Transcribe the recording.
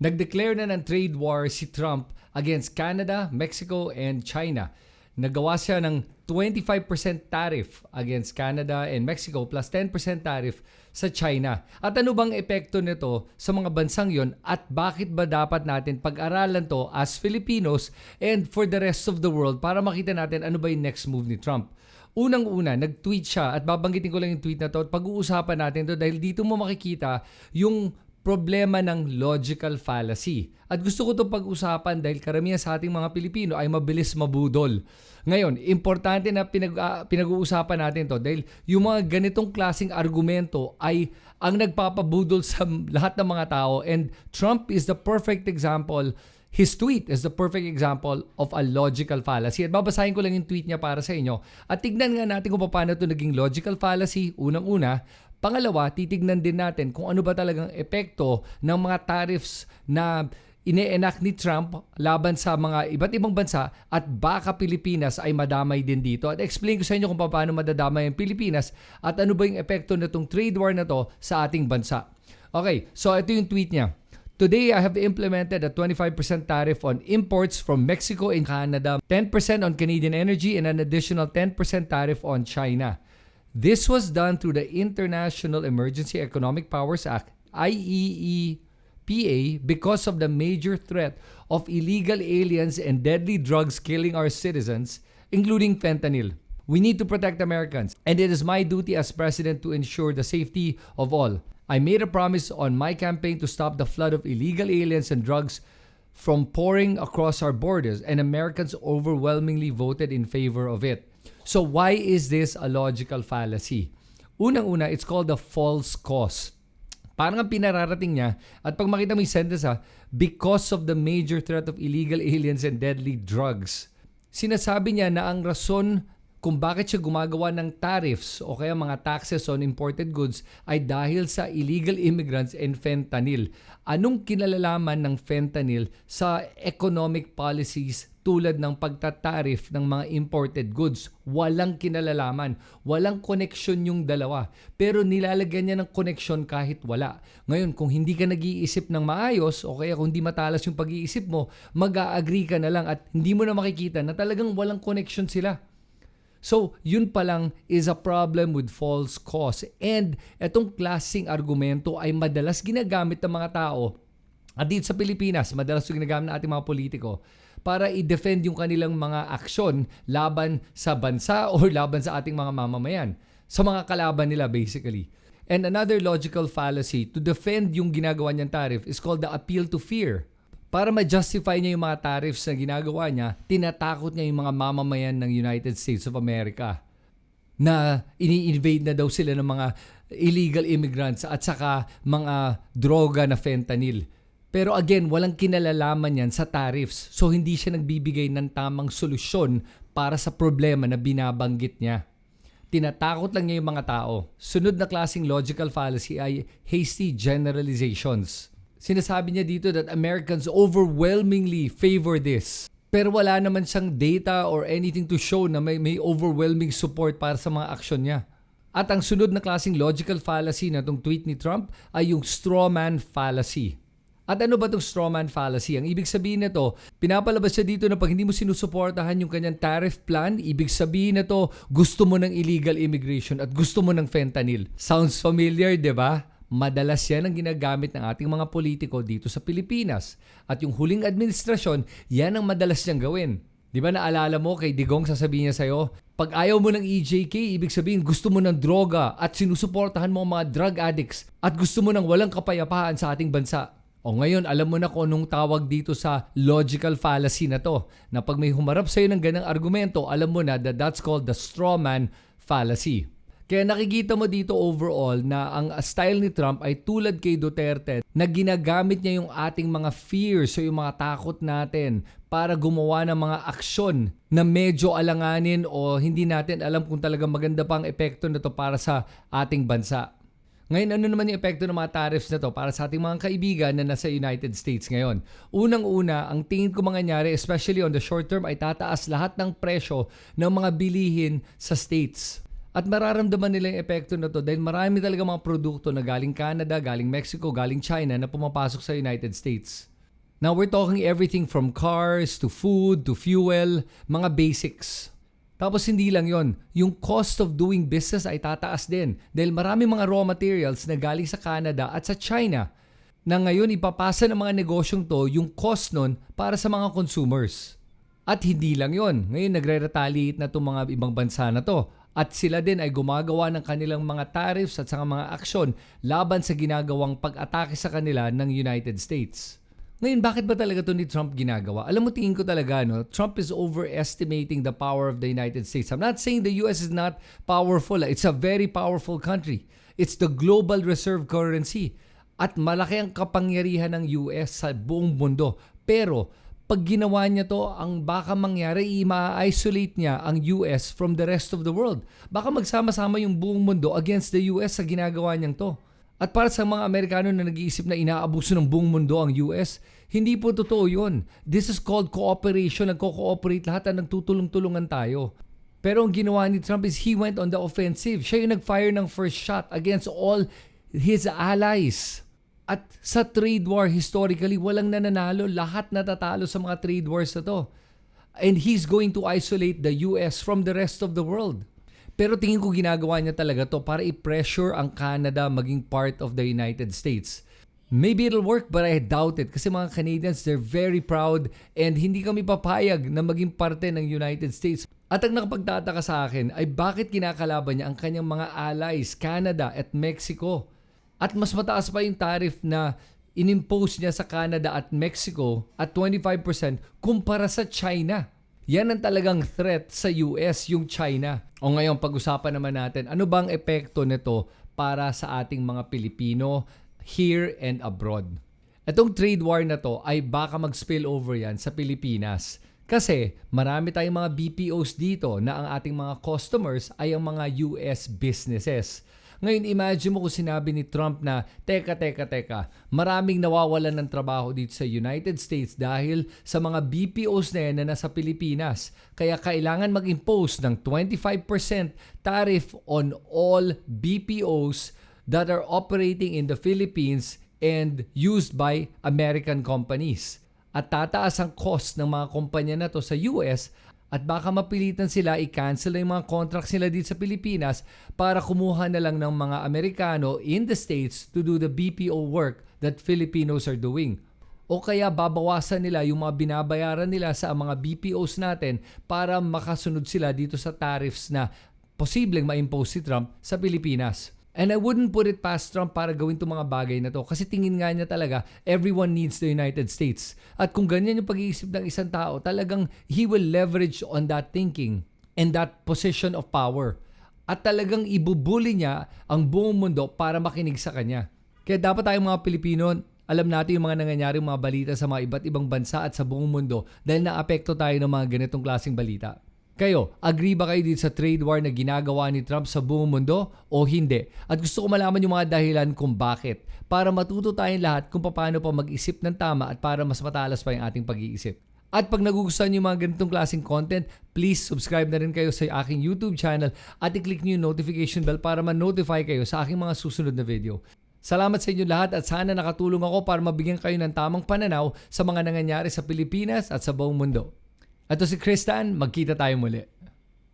Nag-declare na ng trade war si Trump against Canada, Mexico, and China. Nagawa siya ng 25% tariff against Canada and Mexico plus 10% tariff sa China. At ano bang epekto nito sa mga bansang yon at bakit ba dapat natin pag-aralan to as Filipinos and for the rest of the world para makita natin ano ba yung next move ni Trump. Unang-una, nag-tweet siya at babanggitin ko lang yung tweet na to at pag-uusapan natin to dahil dito mo makikita yung problema ng logical fallacy. At gusto ko itong pag-usapan dahil karamihan sa ating mga Pilipino ay mabilis mabudol. Ngayon, importante na pinag, uh, pinag-uusapan natin to dahil yung mga ganitong klasing argumento ay ang nagpapabudol sa lahat ng mga tao and Trump is the perfect example His tweet is the perfect example of a logical fallacy. At babasahin ko lang yung tweet niya para sa inyo. At tignan nga natin kung paano ito naging logical fallacy. Unang-una, Pangalawa, titignan din natin kung ano ba talagang epekto ng mga tariffs na ine-enact ni Trump laban sa mga iba't ibang bansa at baka Pilipinas ay madamay din dito. At explain ko sa inyo kung paano madadamay ang Pilipinas at ano ba yung epekto nitong trade war na to sa ating bansa. Okay, so ito yung tweet niya. Today, I have implemented a 25% tariff on imports from Mexico and Canada, 10% on Canadian energy, and an additional 10% tariff on China. This was done through the International Emergency Economic Powers Act, IEEPA, because of the major threat of illegal aliens and deadly drugs killing our citizens, including fentanyl. We need to protect Americans, and it is my duty as president to ensure the safety of all. I made a promise on my campaign to stop the flood of illegal aliens and drugs from pouring across our borders, and Americans overwhelmingly voted in favor of it. So why is this a logical fallacy? Unang-una, it's called a false cause. Parang ang pinararating niya, at pag makita mo yung sentence ha, because of the major threat of illegal aliens and deadly drugs. Sinasabi niya na ang rason kung bakit siya gumagawa ng tariffs o kaya mga taxes on imported goods ay dahil sa illegal immigrants and fentanyl. Anong kinalalaman ng fentanyl sa economic policies tulad ng pagtatarif ng mga imported goods? Walang kinalalaman. Walang connection yung dalawa. Pero nilalagyan niya ng connection kahit wala. Ngayon, kung hindi ka nag-iisip ng maayos o kaya kung hindi matalas yung pag-iisip mo, mag-a-agree ka na lang at hindi mo na makikita na talagang walang connection sila. So, yun pa lang is a problem with false cause. And itong klaseng argumento ay madalas ginagamit ng mga tao at dito sa Pilipinas, madalas yung ginagamit ng ating mga politiko para i-defend yung kanilang mga aksyon laban sa bansa o laban sa ating mga mamamayan. Sa mga kalaban nila basically. And another logical fallacy to defend yung ginagawa niyang tariff is called the appeal to fear para ma-justify niya yung mga tariffs na ginagawa niya, tinatakot niya yung mga mamamayan ng United States of America na ini-invade na daw sila ng mga illegal immigrants at saka mga droga na fentanyl. Pero again, walang kinalalaman yan sa tariffs. So hindi siya nagbibigay ng tamang solusyon para sa problema na binabanggit niya. Tinatakot lang niya yung mga tao. Sunod na klasing logical fallacy ay hasty generalizations. Sinasabi niya dito that Americans overwhelmingly favor this. Pero wala naman siyang data or anything to show na may, may overwhelming support para sa mga aksyon niya. At ang sunod na klaseng logical fallacy na itong tweet ni Trump ay yung strawman fallacy. At ano ba itong strawman fallacy? Ang ibig sabihin nito, pinapalabas siya dito na pag hindi mo sinusuportahan yung kanyang tariff plan, ibig sabihin nito, gusto mo ng illegal immigration at gusto mo ng fentanyl. Sounds familiar, di ba? Madalas yan ang ginagamit ng ating mga politiko dito sa Pilipinas. At yung huling administrasyon, yan ang madalas niyang gawin. Di ba naalala mo kay Digong sasabihin niya sa'yo, pag ayaw mo ng EJK, ibig sabihin gusto mo ng droga at sinusuportahan mo ang mga drug addicts at gusto mo ng walang kapayapaan sa ating bansa. O ngayon, alam mo na kung anong tawag dito sa logical fallacy na to. Na pag may humarap sa'yo ng ganang argumento, alam mo na that that's called the straw man fallacy. Kaya nakikita mo dito overall na ang style ni Trump ay tulad kay Duterte na ginagamit niya yung ating mga fears o yung mga takot natin para gumawa ng mga aksyon na medyo alanganin o hindi natin alam kung talaga maganda pang epekto na to para sa ating bansa. Ngayon, ano naman yung epekto ng mga tariffs na to para sa ating mga kaibigan na nasa United States ngayon? Unang-una, ang tingin ko mangyayari, especially on the short term, ay tataas lahat ng presyo ng mga bilihin sa states. At mararamdaman nila yung epekto na to dahil marami talaga mga produkto na galing Canada, galing Mexico, galing China na pumapasok sa United States. Now we're talking everything from cars to food to fuel, mga basics. Tapos hindi lang yon, yung cost of doing business ay tataas din dahil marami mga raw materials na galing sa Canada at sa China na ngayon ipapasa ng mga negosyong to yung cost nun para sa mga consumers. At hindi lang yon, ngayon nagre-retaliate na itong mga ibang bansa na to at sila din ay gumagawa ng kanilang mga tariffs at saka mga aksyon laban sa ginagawang pag-atake sa kanila ng United States. Ngayon, bakit ba talaga to ni Trump ginagawa? Alam mo, tingin ko talaga, no, Trump is overestimating the power of the United States. I'm not saying the US is not powerful. It's a very powerful country. It's the global reserve currency. At malaki ang kapangyarihan ng US sa buong mundo. Pero, pag ginawa niya to, ang baka mangyari, i-isolate niya ang US from the rest of the world. Baka magsama-sama yung buong mundo against the US sa ginagawa niyang to. At para sa mga Amerikano na nag-iisip na inaabuso ng buong mundo ang US, hindi po totoo yun. This is called cooperation. Nagko-cooperate lahat at nagtutulong-tulungan tayo. Pero ang ginawa ni Trump is he went on the offensive. Siya yung nag-fire ng first shot against all his allies. At sa trade war, historically, walang nananalo. Lahat natatalo sa mga trade wars na to. And he's going to isolate the US from the rest of the world. Pero tingin ko ginagawa niya talaga to para i-pressure ang Canada maging part of the United States. Maybe it'll work but I doubt it kasi mga Canadians they're very proud and hindi kami papayag na maging parte ng United States. At ang nakapagtataka sa akin ay bakit kinakalaban niya ang kanyang mga allies, Canada at Mexico. At mas mataas pa yung tariff na inimpose niya sa Canada at Mexico at 25% kumpara sa China. Yan ang talagang threat sa US, yung China. O ngayon, pag-usapan naman natin, ano bang epekto nito para sa ating mga Pilipino here and abroad? Itong trade war na to ay baka mag-spill over yan sa Pilipinas. Kasi marami tayong mga BPOs dito na ang ating mga customers ay ang mga US businesses. Ngayon, imagine mo kung sinabi ni Trump na, teka, teka, teka, maraming nawawalan ng trabaho dito sa United States dahil sa mga BPOs na yan na nasa Pilipinas. Kaya kailangan mag-impose ng 25% tariff on all BPOs that are operating in the Philippines and used by American companies. At tataas ang cost ng mga kumpanya na to sa US at baka mapilitan sila i-cancel yung mga contracts nila dito sa Pilipinas para kumuha na lang ng mga Amerikano in the States to do the BPO work that Filipinos are doing. O kaya babawasan nila yung mga binabayaran nila sa mga BPOs natin para makasunod sila dito sa tariffs na posibleng ma-impose si Trump sa Pilipinas. And I wouldn't put it past Trump para gawin itong mga bagay na to kasi tingin nga niya talaga everyone needs the United States. At kung ganyan yung pag-iisip ng isang tao, talagang he will leverage on that thinking and that position of power. At talagang ibubuli niya ang buong mundo para makinig sa kanya. Kaya dapat tayong mga Pilipino, alam natin yung mga nangyayari mga balita sa mga iba't ibang bansa at sa buong mundo dahil naapekto tayo ng mga ganitong klaseng balita. Kayo, agree ba kayo dito sa trade war na ginagawa ni Trump sa buong mundo o hindi? At gusto ko malaman yung mga dahilan kung bakit para matuto tayong lahat kung paano pa mag-isip ng tama at para mas matalas pa yung ating pag-iisip. At pag nagugustuhan niyo mga ganitong klaseng content, please subscribe na rin kayo sa aking YouTube channel at i-click niyo yung notification bell para ma-notify kayo sa aking mga susunod na video. Salamat sa inyo lahat at sana nakatulong ako para mabigyan kayo ng tamang pananaw sa mga nangyayari sa Pilipinas at sa buong mundo. Ito si Kristan, magkita tayo muli.